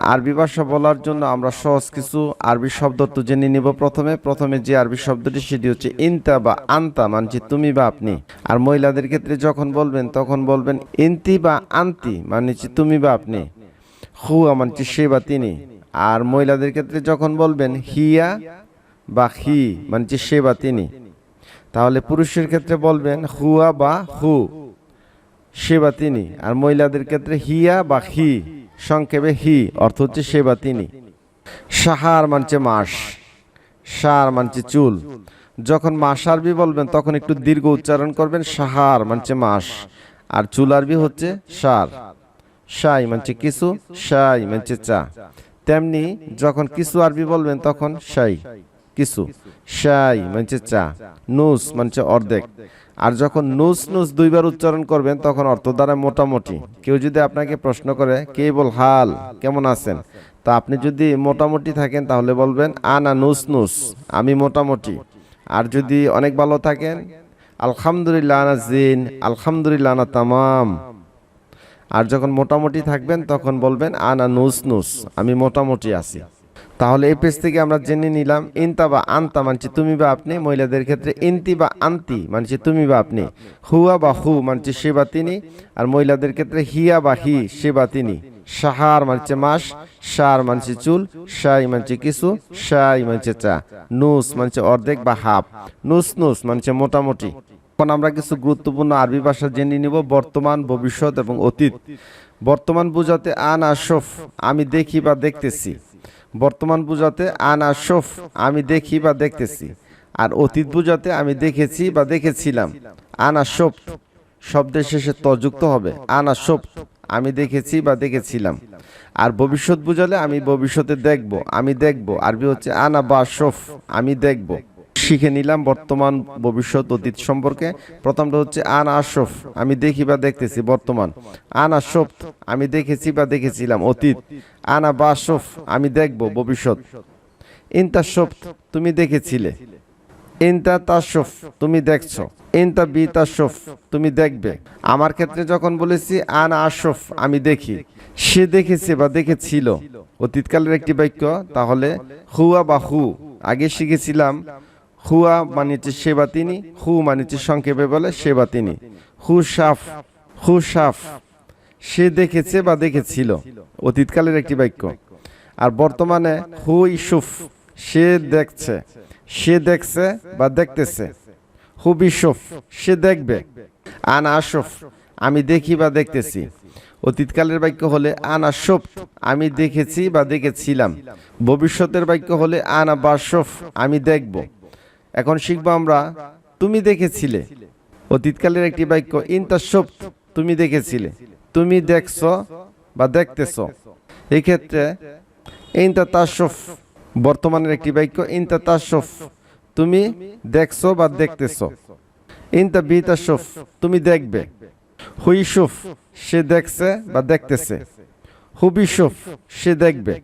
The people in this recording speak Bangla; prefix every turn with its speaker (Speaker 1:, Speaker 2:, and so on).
Speaker 1: আরবি ভাষা বলার জন্য আমরা সহজ কিছু আরবি শব্দ তো জেনে নিব প্রথমে। প্রথমে যে আরবি শব্দটি, সেটি হচ্ছে ইনতা বা আন্তা, মানছি তুমি বা আপনি। আর মহিলাদের ক্ষেত্রে যখন বলবেন, তখন বলবেন ইন্তি বা আন্তি মানে হচ্ছে তুমি বা আপনি। হুয়া মানছি সে বা তিনি। আর মহিলাদের ক্ষেত্রে যখন বলবেন হিয়া বা হি, মানছি সে বা তিনি। তাহলে পুরুষের ক্ষেত্রে বলবেন হুয়া বা হু, সে বা তিনি। আর মহিলাদের ক্ষেত্রে হিয়া বা হি। সংক্ষেপে হি অর্থ হচ্ছে সে বা তিনি। সাহার মানছে মাস, সার মানছে চুল। যখন মাস আরবি বলবেন, তখন একটু দীর্ঘ উচ্চারণ করবেন, সাহার মানছে মাস। আর চুল আরবি হচ্ছে সার। সাই মানছে কিছু, সাই মানছে চা। তেমনি যখন কিছু আরবি বলবেন, তখন সাই। কিছু সাই মানছে চা, নুস মানছে অর্ধেক। আর যখন নুস নুস দুইবার উচ্চারণ করবেন, তখন অর্থ দ্বারা মোটামুটি। কেউ যদি আপনাকে প্রশ্ন করে, কে বল হাল? কেমন আছেন? তা আপনি যদি মোটামুটি থাকেন, তাহলে বলবেন, আনা নুস নুস, আমি মোটামুটি। আর যদি অনেক ভালো থাকেন, আলহামদুলিল্লাহ, আনা জিন, আলহামদুলিল্লাহ, আনা তামাম। আর যখন মোটামুটি থাকবেন, তখন বলবেন, আনা নুস নুস, আমি মোটামুটি আছি। তাহলে এই পেজ থেকে আমরা জেনে নিলাম, ইনতা বা আন্তা মানছি তুমি বা আপনি। মহিলাদের ক্ষেত্রে, ইনতি বা আন্তি মানছি তুমি বা আপনি। হুয়া বা হু মানছি সে বা তিনি। আর মহিলাদের ক্ষেত্রে, হিয়া বা হি সে বা তিনি। সাহার মানছে মাস। সার মানছে চুল। সাই মানছে কিছু। সাই মানছে চা। নুস মানছে অর্ধেক বা হাফ। নুস নুস মানছে মোটামুটি। এখন আমরা কিছু গুরুত্বপূর্ণ আরবি ভাষা জেনে নিব, বর্তমান, ভবিষ্যৎ এবং অতীত। বর্তমান বুঝাতে আন আশফ আমি দেখি বা দেখতেছি। বর্তমান বুঝাতে আন আশফ আমি দেখি বা দেখতেছি। আর অতীত বুঝাতে আমি দেখেছি বা দেখেছিলাম। আন আশফ শব্দের শেষে তযুক্ত হবে। আন আশফ আমি দেখেছি বা দেখেছিলাম। আর ভবিষ্যৎ বুঝালে আমি ভবিষ্যতে দেখব, আমি দেখব। আরবি হচ্ছে আনা বা আশফ আমি দেখব। শিখে নিলাম বর্তমান ভবিষ্যৎ অতীত সম্পর্কে। প্রথমটা হচ্ছে আন আশফ আমি দেখি বা দেখতেছি বর্তমান। আন আশফ আমি দেখেছি বা দেখেছিলাম অতীত। আনা বা শফ আমি দেখব ভবিষ্যৎ। ইনতা শফ তুমি দেখেছিলে। ইনতা তাশফ তুমি দেখছ। ইনতা বি তাশফ তুমি দেখবে। আমার ক্ষেত্রে যখন বলেছি আন আশফ আমি দেখি। সে দেখেছে বা দেখেছিল। অতীতকালের একটি বাক্য, তাহলে হুয়া বা হু। আগে শিখেছিলাম হুয়া মানেছে সেবা তিনি, হু মানেছে সংক্ষেপে বলে সেবা তিনি। হু সাফ হু সাফ। সে দেখেছে বা দেখেছিল। অতীতকালের একটি বাক্য। আর বর্তমানে হু ইসুফ, সে দেখছে। সে দেখছে বা দেখতেছে। হু বিশুফ সে দেখবে। আন আশফ, আমি দেখি বা দেখতেছি। অতীতকালের বাক্য হলে আনা শোপ আমি দেখেছি বা দেখেছিলাম। ভবিষ্যতের বাক্য হলে আনা বাসফ, আমি দেখব। এখন শিখব আমরা, তুমি দেখেছিলে। অতীতকালের একটি বাক্য ইনতা শোপ তুমি দেখেছিলে। তুমি দেখছ বা দেখতেছ? এই ক্ষেত্রে ইনতা তাসফ বর্তমানের একটি বাক্য ইনতা তাসফ তুমি দেখছ বা দেখতেছ। ইনতা বিতাসফ তুমি দেখবে। হুইসুফ সে দেখছে বা দেখতেছে। হুবিসুফ সে দেখবে।